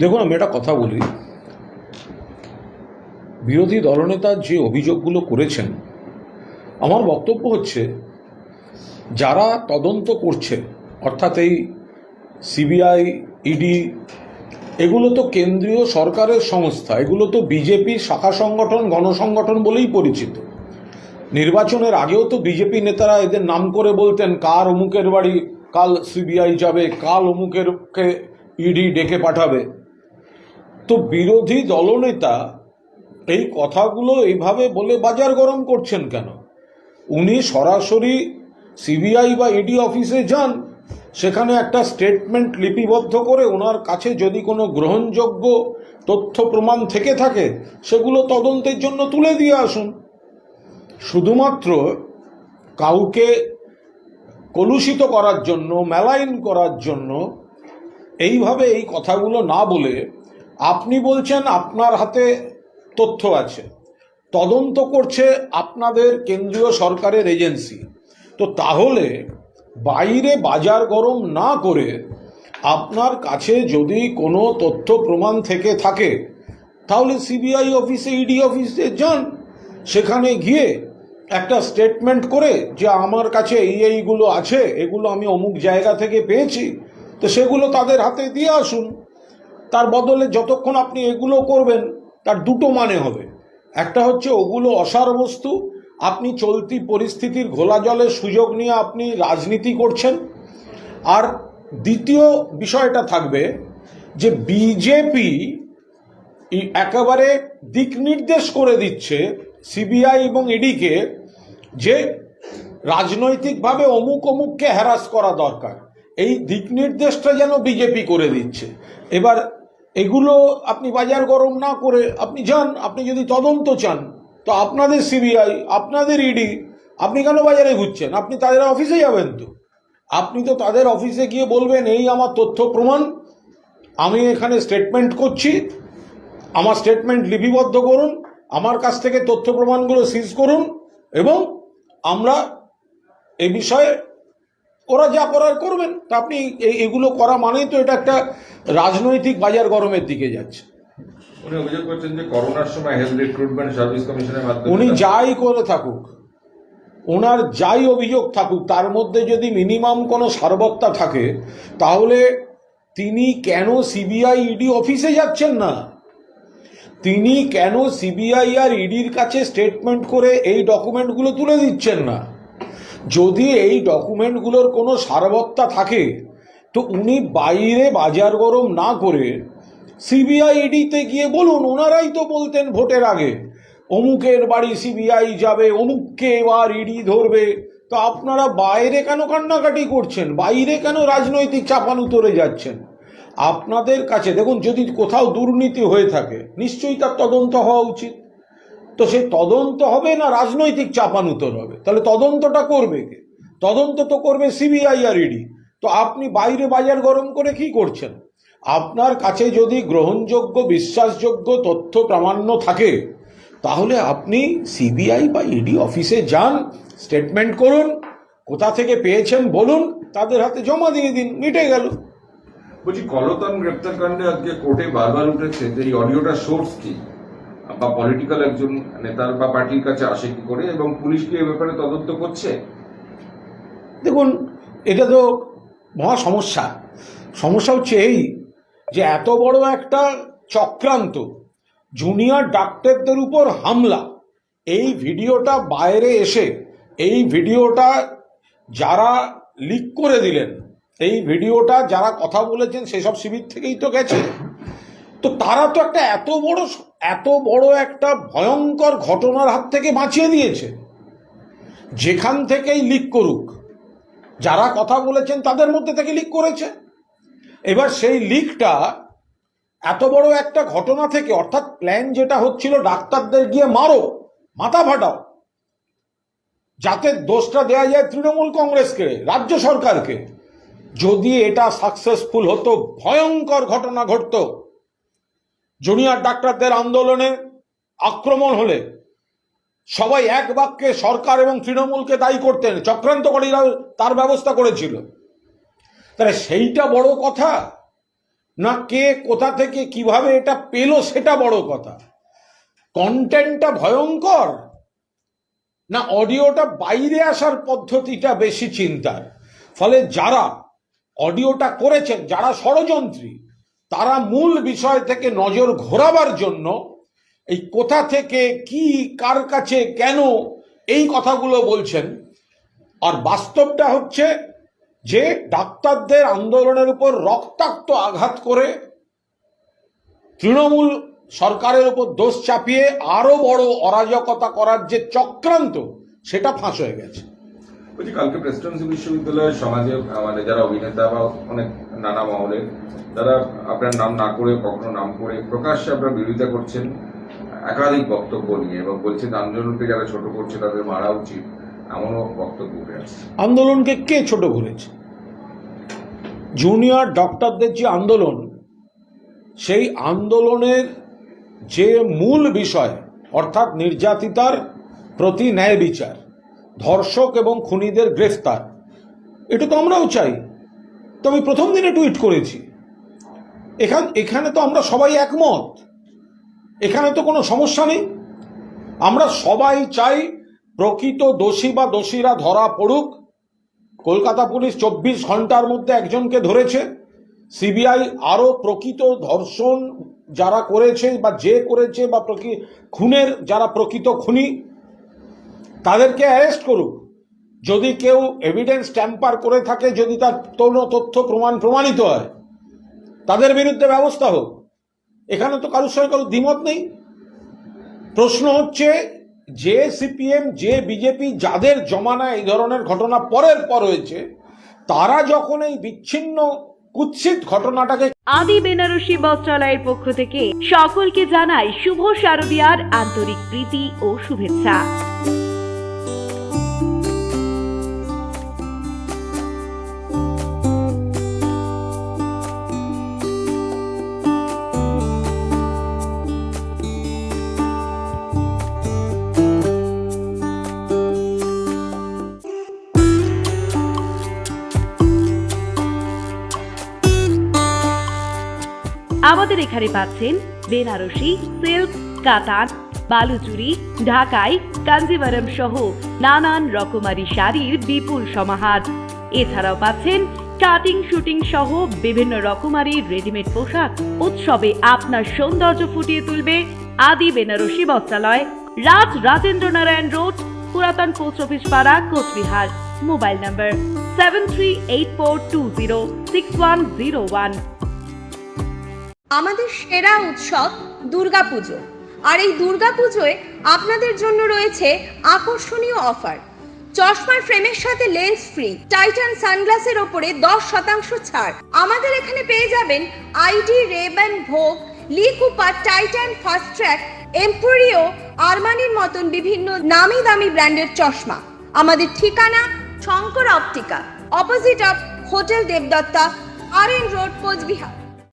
দেখুন, আমি একটা কথা বলি। বিরোধী দলনেতা যে অভিযোগগুলো করেছেন, আমার বক্তব্য হচ্ছে, যারা তদন্ত করছে, অর্থাৎ এই সিবিআই, ইডি, এগুলো তো কেন্দ্রীয় সরকারের সংস্থা, এগুলো তো বিজেপির শাখা সংগঠন, গণসংগঠন বলেই পরিচিত। নির্বাচনের আগেও তো বিজেপি নেতারা এদের নাম করে বলতেন, কার অমুকের বাড়ি, কাল সিবিআই যাবে, কাল অমুকেরকে ইডি ডেকে পাঠাবে। তো বিরোধী দলনেতা এই কথাগুলো এইভাবে বলে বাজার গরম করছেন কেন? উনি সরাসরি সিবিআই বা ইডি অফিসে যান, সেখানে একটা স্টেটমেন্ট লিপিবদ্ধ করে ওনার কাছে যদি কোনো গ্রহণযোগ্য তথ্য প্রমাণ থেকে থাকে, সেগুলো তদন্তের জন্য তুলে দিয়ে আসুন। শুধুমাত্র কাউকে কলুষিত করার জন্য, মেলাইন করার জন্য এইভাবে এই কথাগুলো না বলে আপনি বলছেন আপনার হাতে তথ্য আছে, তদন্ত করছে আপনাদের কেন্দ্রীয় সরকারের এজেন্সি। তো তাহলে বাইরে বাজার গরম না করে আপনার কাছে যদি কোনো তথ্য প্রমাণ থেকে থাকে, তাহলে সিবিআই অফিসে, ইডি অফিসে যান। সেখানে গিয়ে একটা স্টেটমেন্ট করে যে আমার কাছে এই এইগুলো আছে, এগুলো আমি অমুক জায়গা থেকে পেয়েছি। তো সেগুলো তাদের হাতে দিয়ে আসুন। তার বদলে যতক্ষণ আপনি এগুলো করবেন, তার দুটো মানে হবে। একটা হচ্ছে ওগুলো অসার বস্তু। আপনি চলতি পরিস্থিতির ঘোলা জলের সুযোগ নিয়ে আপনি রাজনীতি করছেন। আর দ্বিতীয় বিষয়টা থাকবে যে বিজেপি একেবারে দিক নির্দেশ করে দিচ্ছে সিবিআই এবং ইডিকে যে রাজনৈতিকভাবে অমুক অমুককে হ্যারাস করা দরকার। এই দিক নির্দেশটা যেন বিজেপি করে দিচ্ছে। এবার এগুলো আপনি বাজার গরম না করে আপনি যান, আপনি যদি তদন্ত চান, তো আপনাদের সিবিআই, আপনাদের ইডি, আপনি কেন বাজারে ঘুরছেন? আপনি তাদের অফিসে যাবেন তো। আপনি তো তাদের অফিসে গিয়ে বলবেন, এই আমার তথ্য প্রমাণ, আমি এখানে স্টেটমেন্ট করছি, আমার স্টেটমেন্ট লিপিবদ্ধ করুন, আমার কাছ থেকে তথ্য প্রমাণগুলো সিজ করুন, এবং আমরা এ বিষয়ে ওরা যা করার করবেন। তা আপনি এগুলো করা মানেই তো এটা একটা রাজনৈতিক বাজার গরমের দিকে যাচ্ছে। উনি অভিযোগ করছেন যে করোনার সময় হেলথ রিক্রুটমেন্ট সার্ভিস কমিশনের মাধ্যমে উনি যাই করে থাকুক ওনার যাই অভিযোগ থাকুক তার মধ্যে যদি মিনিমাম কোনো সারবত্তা থাকে তাহলে তিনি কেন সিবিআই ইডি অফিসে যাচ্ছেন না? তিনি কেন সিবিআই আর ইডির কাছে স্টেটমেন্ট করে এই ডকুমেন্টগুলো তুলে দিচ্ছেন না? যদি এই ডকুমেন্টগুলোর কোনো সারবত্তা থাকে, তো উনি বাইরে বাজার গরম না করে সিবিআই ইডিতে গিয়ে বলুন, ওনারাই তো বলতেন ভোটের আগে, অমুকের বাড়ি সিবিআই যাবে, অমুককে এবার ইডি ধরবে। তো আপনারা বাইরে কেন কান্নাকাটি করছেন? বাইরে কেন রাজনৈতিক চাপান উতরে যাচ্ছেন? আপনাদের কাছে, দেখুন, যদি কোথাও দুর্নীতি হয়ে থাকে, নিশ্চয়ই তার তদন্ত হওয়া উচিত। তো সে তদন্ত হবে না রাজনৈতিক চাপানুতর হবে? তাহলে তদন্তটা করবে কে? তদন্ত তো করবে সিবিআই আর ইডি তো আপনি বাইরে বাজার গরম করে কি করছেন? আপনার কাছে যদি গ্রহণযোগ্য, বিশ্বাসযোগ্য তথ্য প্রামাণ্য থাকে, তাহলে আপনি সিবিআই বা ইডি অফিসে যান স্টেটমেন্ট করুন, কোথা থেকে পেয়েছেন বলুন, তাদের হাতে জমা দিয়ে দিন, মিটে গেল। বলছি, কলতন গ্রেপ্তার কাণ্ডে আজকে কোর্টে বারবার উঠেছে এই অডিওটার সোর্স কি? বা পলিটিক্যাল একজন নেতার বা পার্টির কাছে আসে কি করে এবং পুলিশ কি এ ব্যাপারে তদন্ত করছে? দেখুন, এটা তো মহা সমস্যা। সমস্যা হচ্ছে এই যে এত বড় একটা চক্রান্ত জুনিয়র ডাক্তারদের উপর হামলা, এই ভিডিওটা বাইরে এসে, এই ভিডিওটা যারা লিক করে দিলেন, এই ভিডিওটা যারা কথা বলেছেন, সেসব শিবির থেকেই তো গেছে। তো তারা তো একটা এত বড় এত বড় একটা ভয়ঙ্কর ঘটনার হাত থেকে বাঁচিয়ে দিয়েছে। যেখান থেকেই লিক করুক। যারা কথা বলেছেন তাদের মধ্যে থেকে লিক করেছে। এবার সেই লিকটা এত বড় একটা ঘটনা থেকে, অর্থাৎ প্ল্যান যেটা হচ্ছিল ডাক্তারদের গিয়ে মারো, মাথা ফাটাও, যাতে দোষটা দেয়া যায় তৃণমূল কংগ্রেসকে, রাজ্য সরকারকে। যদি এটা সাকসেসফুল হতো, ভয়ঙ্কর ঘটনা ঘটতো। জুনিয়র ডাক্তারদের আন্দোলনে আক্রমণ হলে সবাই এক বাক্যে সরকার এবং তৃণমূলকে দায়ী করতেন চক্রান্তকারীরা তার ব্যবস্থা করেছিল। তাহলে সেইটা বড় কথা? না কে কোথা থেকে কীভাবে এটা পেল সেটা বড় কথা? কন্টেন্টটা ভয়ঙ্কর? না অডিওটা বাইরে আসার পদ্ধতিটা বেশি চিন্তার? ফলে যারা অডিওটা করেছেন, যারা ষড়যন্ত্রী তারা মূল বিষয় থেকে নজর ঘোরাবার জন্য এই কোথা থেকে, কি, কার কাছে, কেন এই কথাগুলো বলছেন। আর বাস্তবটা হচ্ছে যে ডাক্তারদের আন্দোলনের উপর রক্তাক্ত আঘাত করে তৃণমূল সরকারের উপর দোষ চাপিয়ে আরও বড় অরাজকতা করার যে চক্রান্ত, সেটা ফাঁস হয়ে গেছে। বলছি, কালকে প্রেসিডেন্সি বিশ্ববিদ্যালয়ের সমাজে মানে যারা অভিনেতা বা অনেক নানা মহলে। তারা আপনার নাম না করে, কখনো নাম করে প্রকাশ্যে আপনার বিরোধিতা করছেন, একাধিক বক্তব্য নিয়ে এবং বলছেন আন্দোলনকে যারা ছোট করছে তাদের মারা উচিত, এমনও বক্তব্য উঠে আসছে। আন্দোলনকে কে ছোট করেছে? জুনিয়র ডক্টরদের যে আন্দোলন, সেই আন্দোলনের যে মূল বিষয়, অর্থাৎ নির্যাতিতার প্রতি ন্যায় বিচার, ধর্ষক এবং খুনিদের গ্রেফতার, এটা তো আমরাও চাই। তো আমি প্রথম দিনে টুইট করেছি। এখান এখানে তো আমরা সবাই একমত। এখানে তো কোনো সমস্যা নেই। আমরা সবাই চাই প্রকৃত দোষী বা দোষীরা ধরা পড়ুক। কলকাতা পুলিশ চব্বিশ ঘণ্টার মধ্যে একজনকে ধরেছে। সিবিআই আরও প্রকৃত ধর্ষণ যারা করেছে বা যে করেছে বা খুনের যারা প্রকৃত খুনি, তাদেরকে অ্যারেস্ট করুক। যদি কেউ এভিডেন্স ট্যাম্পার করে থাকে, যদি তার কোনো তথ্য প্রমাণ প্রমাণিত হয়, তাদের বিরুদ্ধে ব্যবস্থা হোক। এখানে তো কারোর সঙ্গে কারোর দ্বিমত নেই। প্রশ্ন হচ্ছে, যে সিপিএম, যে বিজেপি যাদের জমানা এই ধরনের ঘটনা পরের পর হয়েছে, তারা যখন এই বিচ্ছিন্ন, কুৎসিত ঘটনাটাকে আদি বেনারসি বস্ত্রালয়ের পক্ষ থেকে সকলকে জানাই শুভ শারদিয়ার আন্তরিক প্রীতি ও শুভেচ্ছা। আমাদের এখানে পাচ্ছেন বেনারসি, সিল্ক, কাতান, বালুচুরি, ঢাকাই কাঞ্জিভারম সহ নানান রকমারি শাড়ির বিপুল সমাহার। এছাড়াও পাচ্ছেন কাটিং, শুটিং সহ বিভিন্ন রকমারি রেডিমেড পোশাক। উৎসবে আপনার সৌন্দর্য ফুটিয়ে তুলবে আদি বেনারসি বস্ত্রালয়, রাজ রাজেন্দ্র নারায়ণ রোড, পুরাতন পোস্ট অফিস পাড়া, Coochbehar. Mobile number seven three eight four two zero six one zero one আমাদের সেরা উৎসব দুর্গাপুজো। আর এই দুর্গাপুজোয় আপনাদের জন্য রয়েছে আকর্ষণীয় অফার। চশমার ফ্রেমের সাথে লেন্স ফ্রি, টাইটান সানগ্লাসের ওপরে দশ শতাংশ ছাড়। আমাদের এখানে পেয়ে যাবেন ID Rayban Vogue Lee Cooper Titan, Fast Track, Emporio, আরমানির মতন বিভিন্ন নামি দামি ব্র্যান্ডের চশমা। আমাদের ঠিকানা Shankar Optica, opposite of hotel Debdutta, R N road, Coochbehar.